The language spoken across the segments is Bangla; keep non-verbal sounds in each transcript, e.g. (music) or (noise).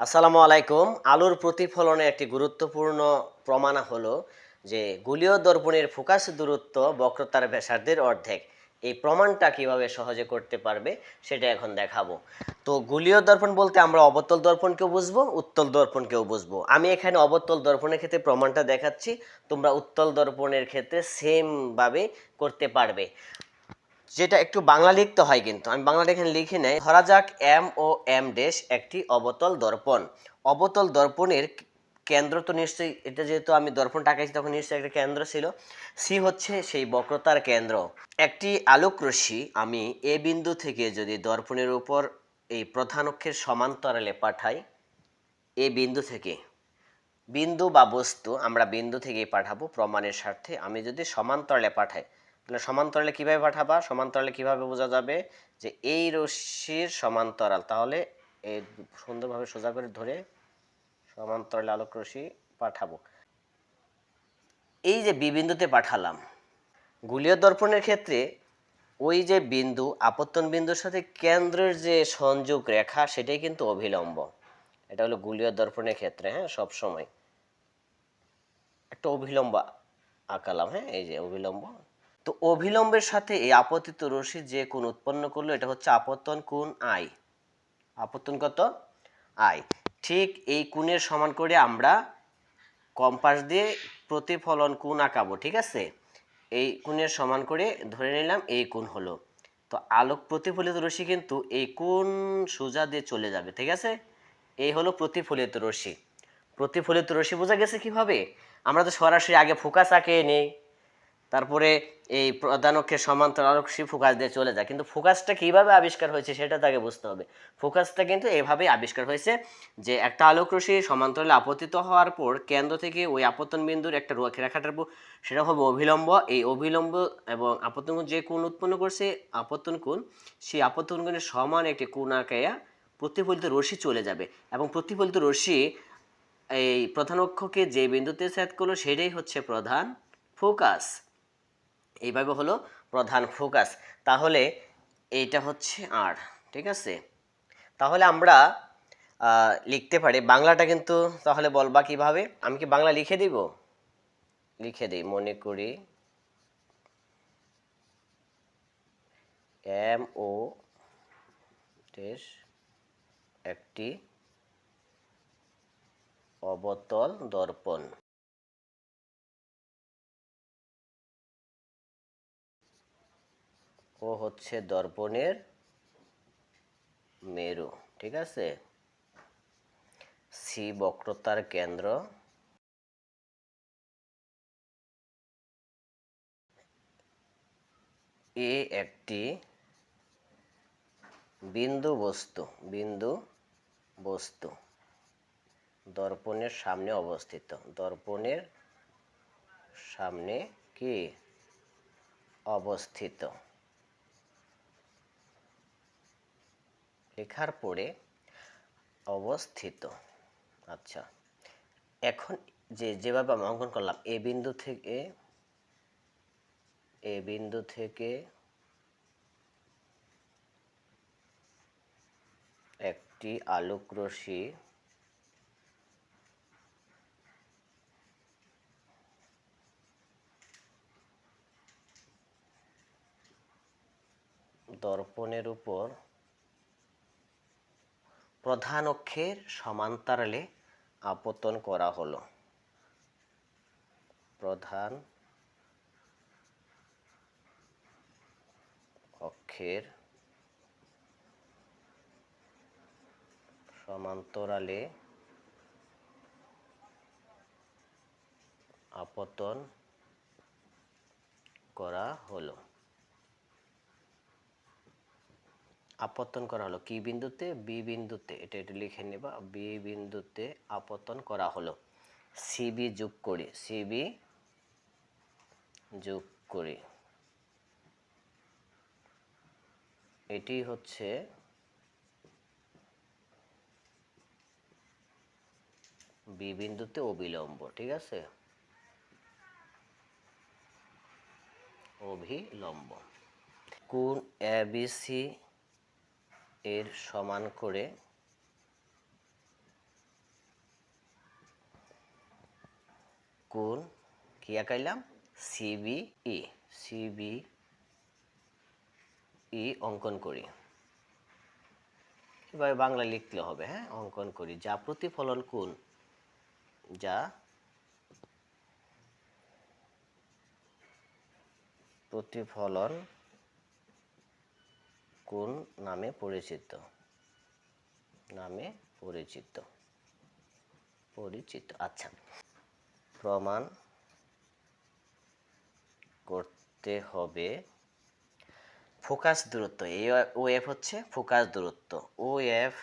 আসসালামু আলাইকুম। আলুর প্রতিফলনে একটি গুরুত্বপূর্ণ প্রমাণ হলো যে গুলীয় দর্পণের ফোকাস দূরত্ব বক্রতার ব্যাসার্ধের অর্ধেক। এই প্রমাণটা কীভাবে সহজে করতে পারবে সেটা এখন দেখাবো। তো গুলীয় দর্পণ বলতে আমরা অবতল দর্পণকেও বুঝব, উত্তল দর্পণকেও বুঝব। আমি এখানে অবতল দর্পণের ক্ষেত্রে প্রমাণটা দেখাচ্ছি। তোমরা উত্তল দর্পণের ক্ষেত্রে সেমভাবে করতে পারবে। যেটা একটু বাংলা লিখতে হয় কিন্তু। আমি বাংলাটা এখানে লিখে নেই। ধরা যাক এম ও এম ড্যাশ একটি অবতল দর্পণ। অবতল দর্পণের কেন্দ্র তো নিশ্চয়ই, এটা যেহেতু আমি দর্পণ টাকাইছি তখন নিশ্চয়ই একটা কেন্দ্র ছিল। সি হচ্ছে সেই বক্রতার কেন্দ্র। একটি আলোক রশ্মি আমি এ বিন্দু থেকে যদি দর্পণের উপর এই প্রধান অক্ষের সমান্তরালে পাঠাই, এ বিন্দু থেকে। বিন্দু বা বস্তু আমরা বিন্দু থেকেই পাঠাবো প্রমাণের স্বার্থে। আমি যদি সমান্তরালে পাঠাই তাহলে সমান্তরালে কীভাবে পাঠাবা, সমান্তরালে কীভাবে বোঝা যাবে যে এই রশ্মির সমান্তরাল? তাহলে এই সুন্দরভাবে সোজা করে ধরে সমান্তরালে আলোক রশ্মি পাঠাবো। এই যে বি বিন্দুতে পাঠালাম, গুলীয় দর্পণের ক্ষেত্রে ওই যে বিন্দু, আপত্তন বিন্দুর সাথে কেন্দ্রের যে সংযোগ রেখা, সেটাই কিন্তু অভিলম্ব। এটা হলো গুলীয় দর্পণের ক্ষেত্রে হ্যাঁ সব সময় একটা অভিলম্ব আঁকালাম হ্যাঁ এই যে অভিলম্ব। তো অভিলম্বের সাথে এই আপতিত রশ্মি যে কোণ উৎপন্ন করল, এটা হচ্ছে আপত্তন কোণ আই। আপত্তন কত? আই। ঠিক এই কোণের সমান করে আমরা কম্পাস দিয়ে প্রতিফলন কোণ আঁকাবো, ঠিক আছে? এই কোণের সমান করে ধরে নিলাম এই কোণ হলো। তো আলোক প্রতিফলিত রশ্মি কিন্তু এই কোণ সোজা দিয়ে চলে যাবে, ঠিক আছে? এই হলো প্রতিফলিত রশ্মি। প্রতিফলিত রশ্মি বোঝা গেছে কীভাবে? আমরা তো সরাসরি আগে ফোকাস আঁকে নেই। তারপরে এই প্রধান অক্ষের সমান্তরাল রশ্মি ফোকাস দিয়ে চলে যায়। কিন্তু ফোকাসটা কীভাবে আবিষ্কার হয়েছে সেটা তাকে বুঝতে হবে। ফোকাসটা কিন্তু এভাবেই আবিষ্কার হয়েছে যে একটা আলোক রশ্মি সমান্তরালে আপতিত হওয়ার পর কেন্দ্র থেকে ওই আপতন বিন্দুর একটা রেখাটার সেটা হবে অভিলম্ব। এই অভিলম্ব এবং আপতন যে কোণ উৎপন্ন করছে, আপতন কোণ, সেই আপতন কোণের সমান একটি কোণ আঁকাইয়া প্রতিফলিত রশ্মি চলে যাবে। এবং প্রতিফলিত রশ্মি এই প্রধান অক্ষকে যে বিন্দুতে সেট করল, সেটাই হচ্ছে প্রধান ফোকাস এইভাবে হলো প্রধান ফোকাস তাহলে এইটা হচ্ছে আর ঠিক আছে? তাহলে আমরা লিখতে পারি, বাংলাটা কিন্তু তাহলে বলবা কীভাবে? আমি কি বাংলা লিখে দিব? লিখে দিই, মনে করি। এম ও একটি অবতল দর্পণ। ও হচ্ছে দর্পণের মেরু, ঠিক আছে? সি বক্রতার কেন্দ্র। এ একটি বিন্দু বস্তু বিন্দু বস্তু, দর্পণের সামনে অবস্থিত। দর্পণের সামনে কি? অবস্থিত। লেখার পরে অবস্থিত। আচ্ছা এখন যে যেভাবে আমি অঙ্কন করলাম, এ বিন্দু থেকে, এ বিন্দু থেকে একটি আলোক রশ্মি দর্পণের উপর প্রধান অক্ষের সমান্তরালে আপতন করা হলো। প্রধান অক্ষের সমান্তরালে আপতন করা হলো। আপতন করা হলো। কি বিন্দুতে? বি বিন্দুতে। এটা এটা লিখে নেবা। বি বিন্দুতে আপতন করা হলো। সিবি যোগ করি। সিবি যোগ করে। এটি হচ্ছে বি বিন্দুতে অবিলম্ব, ঠিক আছে? অভিলম্ব কোণ এবিসি এর সমান করে কোন কি আঁকাইলাম? সিবিই ই অঙ্কন করি। এভাবে বাংলা লিখতে হবে হ্যাঁ? অঙ্কন করি। যা প্রতিফলন কোন যা প্রতিফলন কোন নামে পরিচিত। নামে পরিচিত। পরিচিত আচ্ছা। প্রমাণ করতে হবে। ফোকাস দূরত্ব এই ও এফ হচ্ছে ফোকাস দূরত্ব। O F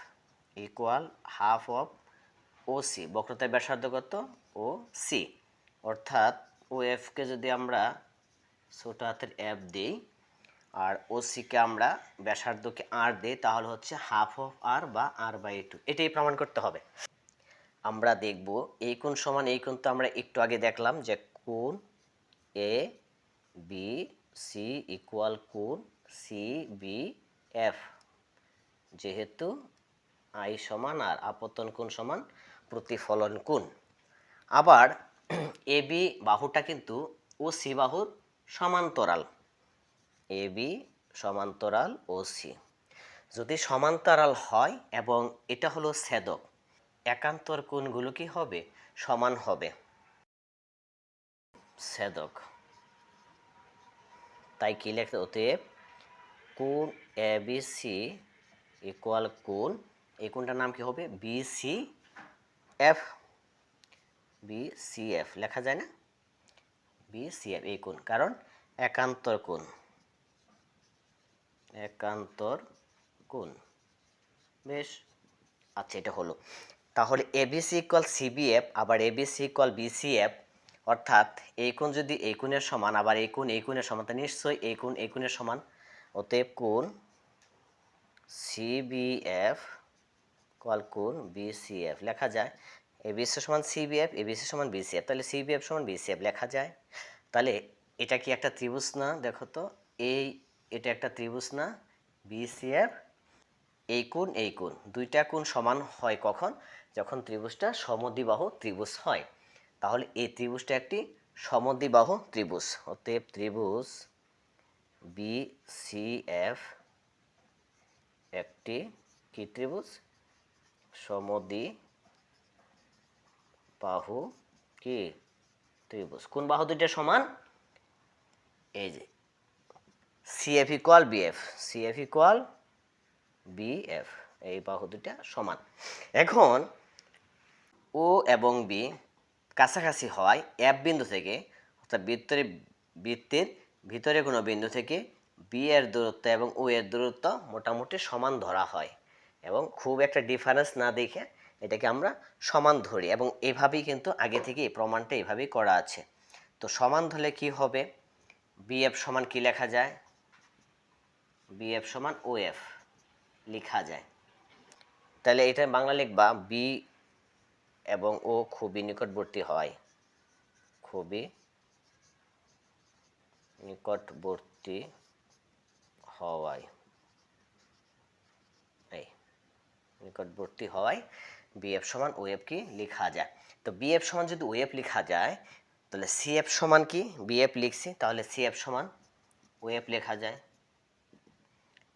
equal half of O C বক্রতার ব্যাসার্ধ কত? ও সি অর্থাৎ ও এফকে যদি আমরা ছোট হাতের এফ দিই আর ও সিকে আমরা ব্যাসার্ধকে আর দিই, তাহলে হচ্ছে হাফ অফ আর বা আর বাই টু এটাই প্রমাণ করতে হবে। আমরা দেখব এই কোণ সমান এই কোণ তো আমরা একটু আগে দেখলাম যে কোণ এ বি সি ইকুয়াল কোণ সি বি এফ যেহেতু আই সমান আর আপতন কোণ সমান প্রতিফলন কোণ। আবার (clears throat) এ বি বাহুটা কিন্তু ও সি বাহুর সমান্তরাল। এ, বি সমান্তরাল ও সি। যদি সমান্তরাল হয় এবং এটা হলো ছেদক, একান্তর কোণগুলো কি হবে? সমান হবে। ছেদক। তাই কি লেখতে অতএব কোণ এ, বি, সি ইকুয়াল কোণ, এই কোণটার নাম কি হবে? B, C, F. B, C, F. লেখা যায় না? বি, সি, এফ, এই কোণ। কারণ একান্তর কোণ। একান্তর কোণ বেশ আচ্ছা এটা হলো। তাহলে এবিসি ইকুয়াল সিবিএফ আবার এবিসি ইকুয়াল বিসিএফ অর্থাৎ এই কোণ যদি এই কোণের সমান, আবার এই কোণ এই কোণের সমান, তা নিশ্চয়ই এই কোণ এই কোণের সমান। অতএব কোণ সিবিএফ কল কোণ বিসিএফ লেখা যায়। এবিসি সমান সিবিএফ এবিসি সমান বিসিএফ তাহলে সিবিএফ সমান বিসিএফ লেখা যায়। তাহলে এটা কি একটা ত্রিভুজ না? দেখো তো, এই এটা একটা ত্রিভুজ না বিসিএফ এই কোণ এই কোণ। দুইটা কোণ সমান হয় কখন? যখন ত্রিভুজটা সমদ্বিবাহু ত্রিভুজ হয়। তাহলে এই ত্রিভুজটা একটি সমদ্বিবাহু ত্রিভুজ। অতএব ত্রিভুজ বি সি এফ একটি কি ত্রিভুজ? সমদ্বি বাহু কি ত্রিভুজ? কোন বাহু দুইটা সমান? এই যে CF equal BF CF equal BF এই বাহু দুটা সমান। এখন ও এবং বি কাছাকাছি হওয়ায় এফ বিন্দু থেকে, অর্থাৎ বৃত্তের বৃত্তের ভিতরে কোনো বিন্দু থেকে বি এর দূরত্ব এবং ও এর দূরত্ব মোটামুটি সমান ধরা হয়। এবং খুব একটা ডিফারেন্স না দেখে এটাকে আমরা সমান ধরি এবং এভাবেই কিন্তু আগে থেকে প্রমাণটা এভাবেই করা আছে। তো সমান ধরলে কি হবে? বিএফ সমান কি লেখা যায়? বিএফ সমান ও এফ লেখা যায়। তাহলে এটা বাংলা লিখবা, বি এবং ও খুবই নিকটবর্তী হয়। খুবই নিকটবর্তী হওয়ায় এই, নিকটবর্তী হওয়ায় বিএফ সমান ওয়েব কি লেখা যায়। তো বিএফ সমান যদি ওয়েব লেখা যায়, তাহলে সিএফ সমান কি? বিএফ লিখছি, তাহলে সিএফ সমান ওয়েব লেখা যায়।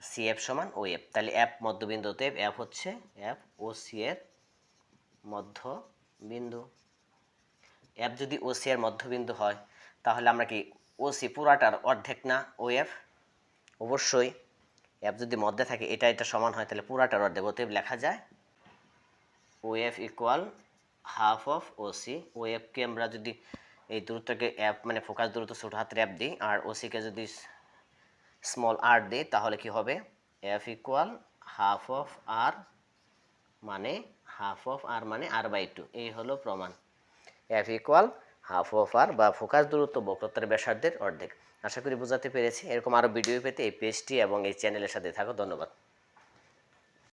সিএফ সমান ও এফ। তাহলে এফ মধ্যবিন্দুতে এফ হচ্ছে এফ ও সি এর মধ্যবিন্দু। এফ যদি ও সি এর মধ্যবিন্দু হয়, তাহলে আমরা কি ও সি পুরাটার অর্ধেক না ও এফ? অবশ্যই। এফ যদি মধ্যে থাকে, এটা এটা সমান হয়, তাহলে পুরাটার অর্ধেক। অতএব লেখা যায় O F equal half of O C. O এফকে আমরা যদি এই দূরত্বকে অ্যাপ মানে ফোকাস দূরত্ব ছোট হাতের অ্যাপ দিই, আর ও ওসিকে যদি স্মল আর দিই তাহলে কি হবে? F equal half of R মানে হাফ অফ আর মানে আর বাই টু এই হলো প্রমাণ। F equal half of R বা ফোকাস দূরত্ব বক্রতার ব্যাসার্ধের অর্ধেক। আশা করি বোঝাতে পেরেছি। এরকম আরও ভিডিও পেতে এই পেজটি এবং এই চ্যানেলের সাথে থাকো। ধন্যবাদ।